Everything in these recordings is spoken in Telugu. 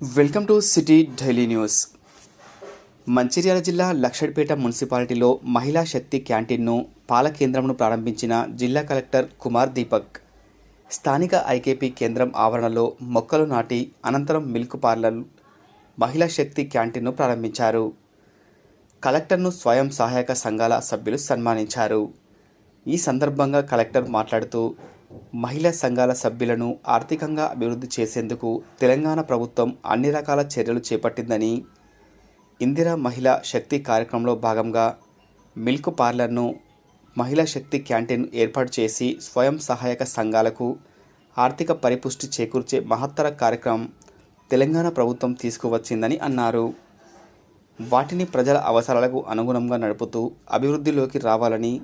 Welcome to city daily news. Mancherial జిల్లా లక్షడ్పేట మున్సిపాలిటీలో మహిళా శక్తి క్యాంటీన్ను పాల కేంద్రంను ప్రారంభించిన జిల్లా కలెక్టర్ కుమార్ దీపక్. స్థానిక ఐకేపీ కేంద్రం ఆవరణలో మొక్కలు నాటి అనంతరం మిల్క్ పార్లర్ మహిళా శక్తి క్యాంటీన్ను ప్రారంభించారు. కలెక్టర్ను స్వయం సహాయక సంఘాల సభ్యులు సన్మానించారు. ఈ సందర్భంగా కలెక్టర్ మాట్లాడుతూ మహిళా సంఘాల సభ్యులను ఆర్థికంగా అభివృద్ధి చేసేందుకు తెలంగాణ ప్రభుత్వం అన్ని రకాల చర్యలు చేపట్టిందని ఇందిరా మహిళా శక్తి కార్యక్రమంలో భాగంగా మిల్క్ పార్లర్ను మహిళా శక్తి క్యాంటీన్ ఏర్పాటు చేసి స్వయం సహాయక సంఘాలకు ఆర్థిక పరిపుష్టి చేకూర్చే మహత్తర కార్యక్రమం తెలంగాణ ప్రభుత్వం తీసుకువచ్చిందని అన్నారు. వాటిని ప్రజల అవసరాలకు అనుగుణంగా నడుపుతూ అభివృద్ధిలోకి రావాలని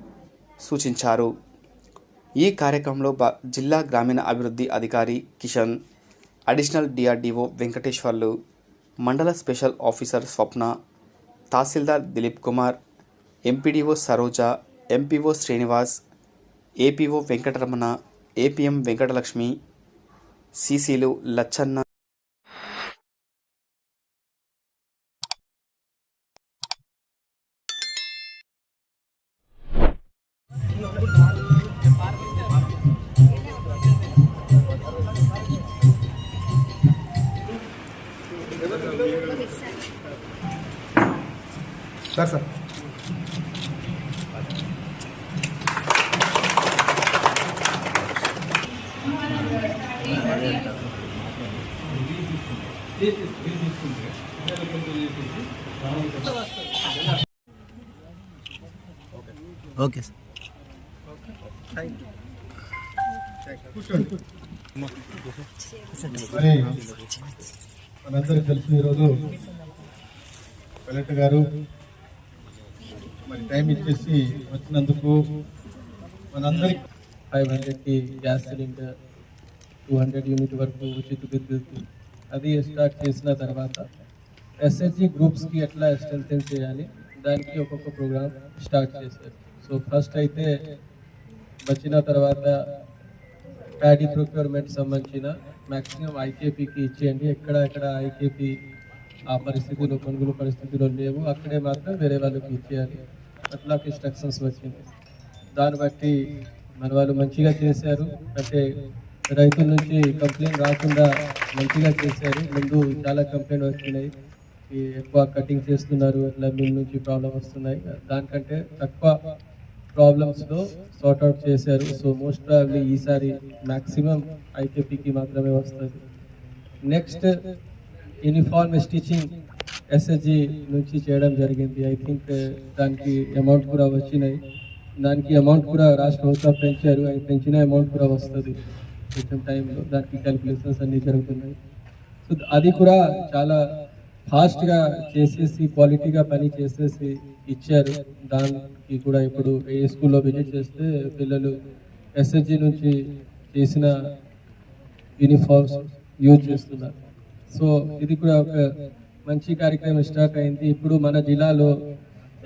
సూచించారు. ఈ కార్యక్రమంలో బ- జిల్లా గ్రామీణ అభివృద్ధి అధికారి కిషన్ అడిషనల్ డిఆర్డీఓ వెంకటేశ్వర్లు మండల special officer Swapna tahsildar Dilip Kumar MPDO Saroja MPO Srinivas APO Venkataramana APM Venkatalakshmi సీసీలు Lachanna sir sir. Okay sir. మనందరికీ తెలుసు ఈరోజు కలెక్టర్ గారు మరి టైం ఇచ్చేసి వచ్చినందుకు మనందరికి ఫైవ్ హండ్రెడ్కి gas cylinder two hundred unit వరకు ఉచిత విద్యుత్ అది స్టార్ట్ చేసిన తర్వాత ఎస్ఎస్జి గ్రూప్స్కి ఎట్లా స్ట్రెంథెన్ చేయాలి దానికి ఒక్కొక్క ప్రోగ్రామ్ స్టార్ట్ చేశారు. సో ఫస్ట్ అయితే వచ్చిన తర్వాత ప్యాడీ ప్రొక్యూర్మెంట్ సంబంధించిన మ్యాక్సిమం ఐకేపీకి ఇచ్చేయండి. ఎక్కడ ఎక్కడ ఐకేపీ ఆ పరిస్థితులు కొనుగోలు పరిస్థితులు లేవు. అక్కడే మాత్రం వేరే వాళ్ళకి ఇచ్చేయాలి. అట్లా ఇన్స్ట్రక్షన్స్ వచ్చింది. దాన్ని బట్టి మన వాళ్ళు మంచిగా చేశారు. అంటే రైతుల నుంచి కంప్లైంట్ రాకుండా మంచిగా చేశారు. ముందు చాలా కంప్లైంట్ వస్తున్నాయి ఎక్కువ కటింగ్ చేస్తున్నారు. అట్లా మిల్ నుంచి ప్రాబ్లం వస్తున్నాయి. దానికంటే తక్కువ ప్రాబ్లమ్స్లో సార్ట్ అవుట్ చేశారు. సో మోస్ట్ ప్రాబ్లీ ఈసారి మ్యాక్సిమం ఐకేపీకి మాత్రమే వస్తుంది. నెక్స్ట్ యూనిఫార్మ్ స్టిచ్చింగ్ ఎస్ఎస్జి నుంచి చేయడం జరిగింది. ఐ థింక్ uh, దానికి అమౌంట్ కూడా వచ్చినాయి. దానికి అమౌంట్ కూడా రాష్ట్ర ప్రభుత్వం పెంచారు. అది పెంచిన అమౌంట్ కూడా వస్తుంది. కొంచెం టైంలో దానికి క్యాలిక్యులేషన్స్ అన్నీ జరుగుతున్నాయి. సో అది కూడా చాలా ఫాస్ట్గా చేసేసి క్వాలిటీగా పని చేసేసి ఇచ్చారు. దానికి కూడా ఇప్పుడు ఏ స్కూల్లో విజిట్ చేస్తే పిల్లలు ఎస్ఎస్జి నుంచి చేసిన యూనిఫామ్స్ యూజ్ చేస్తున్నారు. సో ఇది కూడా ఒక మంచి కార్యక్రమం స్టార్ట్ అయింది. ఇప్పుడు మన జిల్లాలో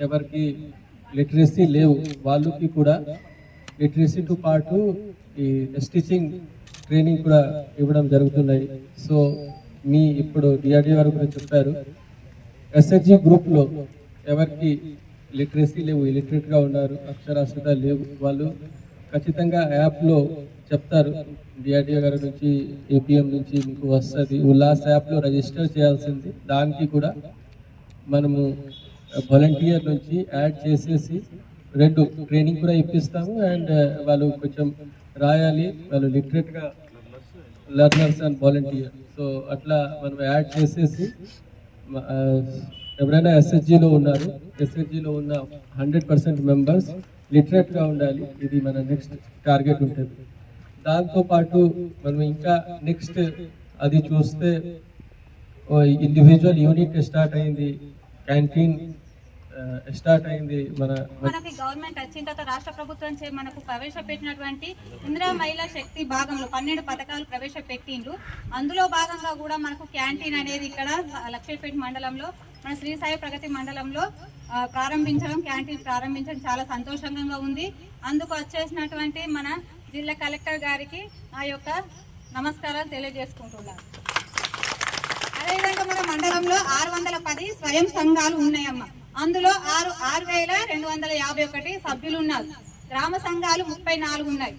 ఎవరికి లిటరసీ లేవు వాళ్ళకి కూడా లిటరసీతో పాటు ఈ స్టిచింగ్ ట్రైనింగ్ కూడా ఇవ్వడం జరుగుతున్నాయి. సో మీ ఇప్పుడు డిఆర్డీ వారు కూడా చెప్పారు ఎస్హెచ్జి గ్రూప్లో ఎవరికి లిటరసీ లేవు ఇలిటరేట్గా ఉన్నారు అక్షరాస్యత లేవు వాళ్ళు ఖచ్చితంగా యాప్లో చెప్తారు. డిఆర్డిఓ గారి నుంచి ఏపీఎం నుంచి మీకు వస్తుంది. ఉల్లాస్ యాప్లో రిజిస్టర్ చేయాల్సింది. దానికి కూడా మనము వాలంటీర్ నుంచి యాడ్ చేసేసి రెండు ట్రైనింగ్ కూడా ఇప్పిస్తాము. అండ్ వాళ్ళు కొంచెం రాయాలి. వాళ్ళు లిటరేట్గా లర్నర్స్ అండ్ వాలంటీర్ సో అట్లా మనం యాడ్ చేసేసి ఎవరైనా ఎస్ఎస్జీలో ఉన్నారు. ఎస్ఎస్జీలో ఉన్న హండ్రెడ్ పర్సెంట్ మెంబర్స్ లిటరేట్గా ఉండాలి. ఇది మన నెక్స్ట్ టార్గెట్ ఉంటుంది. దాంతోపాటు మనం ఇంకా నెక్స్ట్ అది చూస్తే ఇండివిజువల్ యూనిట్ స్టార్ట్ అయింది. క్యాంటీన్ స్టార్ట్ అయింది మన మనకి గవర్నమెంట్ వచ్చిన తర్వాత రాష్ట్ర ప్రభుత్వం చే మనకు ప్రవేశపెట్టినటువంటి ఇందిరా మహిళా శక్తి భాగంలో పన్నెండు పథకాలు ప్రవేశపెట్టిండ్రు అందులో భాగంగా కూడా మనకు క్యాంటీన్ అనేది ఇక్కడ లక్ష్మీపేట మండలంలో మన శ్రీ సాయి ప్రగతి మండలంలో ప్రారంభించడం క్యాంటీన్ ప్రారంభించడం చాలా సంతోషంగా ఉంది. అందుకు వచ్చేసినటువంటి మన జిల్లా కలెక్టర్ గారికి నా యొక్క నమస్కారాలు తెలియజేసుకుంటున్నాను. అదేవిధంగా మన మండలంలో ఆరు వందల పది స్వయం సంఘాలు ఉన్నాయమ్మా. అందులో ఆరు ఆరు వేల రెండు వందల యాభై ఒకటి సభ్యులు ఉన్నారు గ్రామ సంఘాలు ముప్పై నాలుగు ఉన్నాయి.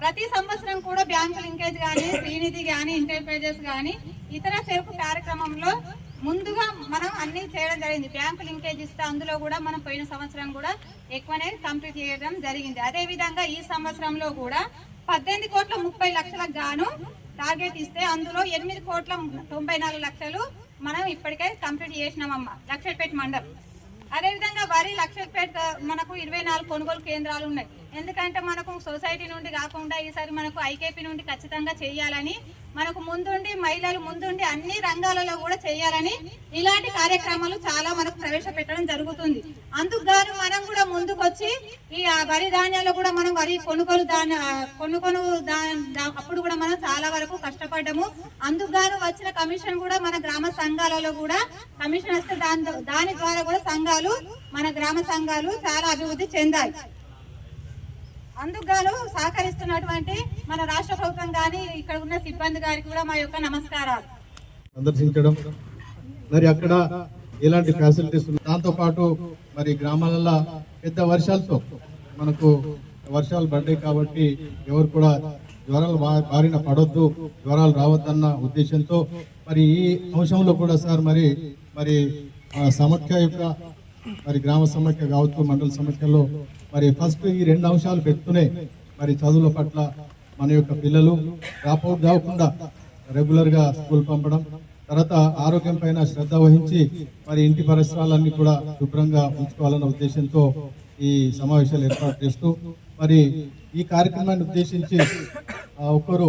ప్రతి సంవత్సరం కూడా బ్యాంకు లింకేజ్ కానీ శ్రీనిధి కానీ ఇంటర్ప్రైజెస్ కానీ ఇతర చెరుకు కార్యక్రమంలో ముందుగా మనం అన్ని చేయడం జరిగింది. బ్యాంకు లింకేజ్ ఇస్తే అందులో కూడా మనం పోయిన సంవత్సరం కూడా ఎక్కువనే కంప్లీట్ చేయడం జరిగింది. అదేవిధంగా ఈ సంవత్సరంలో కూడా పద్దెనిమిది కోట్ల ముప్పై లక్షలకు గాను టార్గెట్ ఇస్తే అందులో ఎనిమిది కోట్ల తొంభై నాలుగు లక్షలు మనం ఇప్పటికే కంప్లీట్ చేసినామమ్మ. లక్షపేట మండలం అదేవిధంగా వరి లక్షపేట మనకు ఇరవై నాలుగు కొనుగోలు కేంద్రాలు ఉన్నాయి. ఎందుకంటే మనకు సొసైటీ నుండి కాకుండా ఈసారి మనకు ఐకేపీ నుండి ఖచ్చితంగా చేయాలని మనకు ముందుండి మహిళలు ముందుండి అన్ని రంగాలలో కూడా చేయాలని ఇలాంటి కార్యక్రమాలు చాలా మనకు ప్రవేశపెట్టడం జరుగుతుంది. అందుకు గాను మనం కూడా ముందుకొచ్చి ఈ ఆ వరి ధాన్యాలు కూడా మనం వరి కొనుగోలు దాని కొనుగోలు దా- దా- అప్పుడు కూడా మనం చాలా వరకు కష్టపడ్డాము. అందుకు గాను వచ్చిన కమిషన్ కూడా మన గ్రామ సంఘాలలో కూడా కమిషన్ వస్తే దాని దాని ద్వారా కూడా సంఘాలు మన గ్రామ సంఘాలు చాలా అభివృద్ధి చెందాయి. అందుకు సహకరిస్తున్నటువంటి మన రాష్ట్ర ప్రభుత్వం కానీ ఇక్కడ ఉన్న సిబ్బంది గారికి కూడా మా యొక్క నమస్కారాలు. సందర్శించడం. మరి అక్కడ ఎలాంటి ఫెసిలిటీస్ ఉన్నాయి? దాంతో పాటు మరి గ్రామాలలో పెద్ద వర్షాలతో మనకు వర్షాలు పడ్డాయి కాబట్టి ఎవరు కూడా జ్వరాలు బారిన పడొద్దు జ్వరాలు రావద్దన్న ఉద్దేశంతో మరి ఈ అంశంలో కూడా సార్ మరి మరి ఆ యొక్క మరి గ్రామ సమైక్య కావచ్చు మండల సమైక్యలో మరి ఫస్ట్ ఈ రెండు అంశాలు పెడుతూనే మరి చదువుల పట్ల మన యొక్క పిల్లలు డ్రాప్అవుట్ కాకుండా రెగ్యులర్గా స్కూల్ పంపడం తర్వాత ఆరోగ్యం పైన శ్రద్ధ వహించి మరి ఇంటి పరిసరాలన్నీ కూడా శుభ్రంగా ఉంచుకోవాలన్న ఉద్దేశంతో ఈ సమావేశాలు ఏర్పాటు చేస్తూ మరి ఈ కార్యక్రమాన్ని ఉద్దేశించి ఒక్కరు